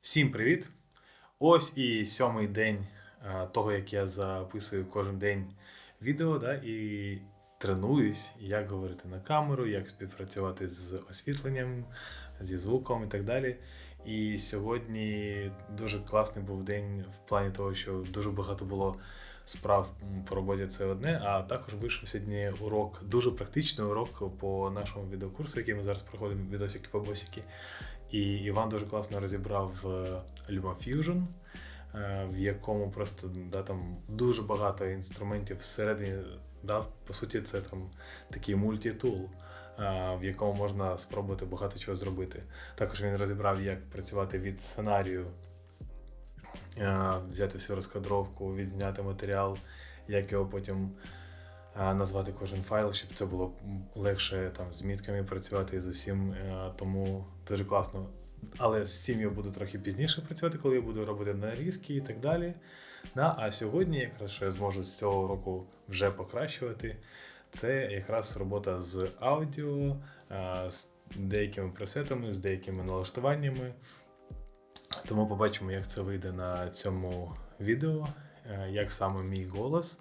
Всім привіт! Ось і сьомий день а, того, як я записую кожен день відео, да, і тренуюсь, як говорити на камеру, як співпрацювати з освітленням, зі звуком і так далі. І сьогодні дуже класний був день в плані того, що дуже багато було справ по роботі це одне, а також вийшов сьогодні урок, дуже практичний урок по нашому відеокурсу, який ми зараз проходимо відосики по босіки. І Іван дуже класно розібрав е, LumaFusion, е, в якому просто да, там дуже багато інструментів всередині. Да, по суті, це там такий мультитул, е, в якому можна спробувати багато чого зробити. Також він розібрав, як працювати від сценарію, взяти всю розкадровку, відзняти матеріал, як його потім назвати кожен файл, щоб це було легше там, з мітками працювати і з усім. е, Тому дуже класно. Але з цим я буду трохи пізніше працювати, коли я буду робити нарізки і так далі. Да, а сьогодні, якраз що я зможу з цього року вже покращувати, це якраз робота з аудіо, з деякими пресетами, з деякими налаштуваннями. Тому побачимо, як це вийде на цьому відео, е, як саме мій голос,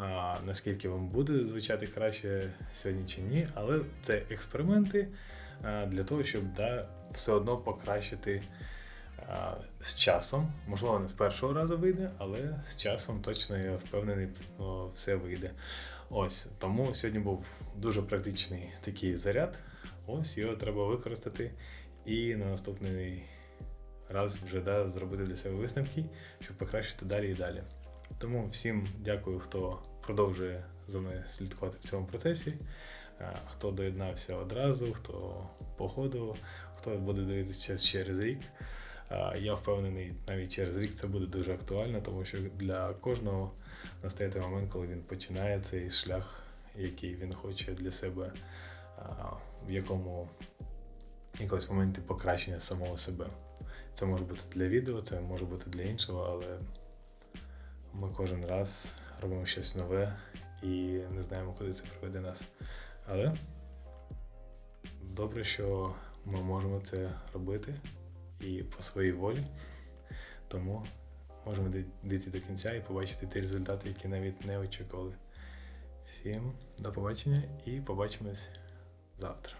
а, наскільки вам буде звучати краще сьогодні чи ні. Але це експерименти а, для того, щоб да, все одно покращити а, з часом. Можливо, не з першого разу вийде, але з часом точно я впевнений, все вийде. Ось тому сьогодні був дуже практичний такий заряд. Ось його треба використати. І на наступний раз вже да, зробити для себе висновки, щоб покращити далі і далі. Тому всім дякую, хто продовжує за мною слідкувати в цьому процесі, е, хто доєднався одразу, хто по ходу, хто буде дивитися через рік. Е, Я впевнений, навіть через рік це буде дуже актуально, тому що для кожного настає той момент, коли він починає цей шлях, який він хоче для себе, е, в якому якогось моменті покращення самого себе. Це може бути для відео, це може бути для іншого, але кожен раз робимо щось нове і не знаємо, куди це приведе нас. Але добре, що ми можемо це робити і по своїй волі. Тому можемо дійти до кінця і побачити ті результати, які навіть не очікували. Всім до побачення і побачимось завтра.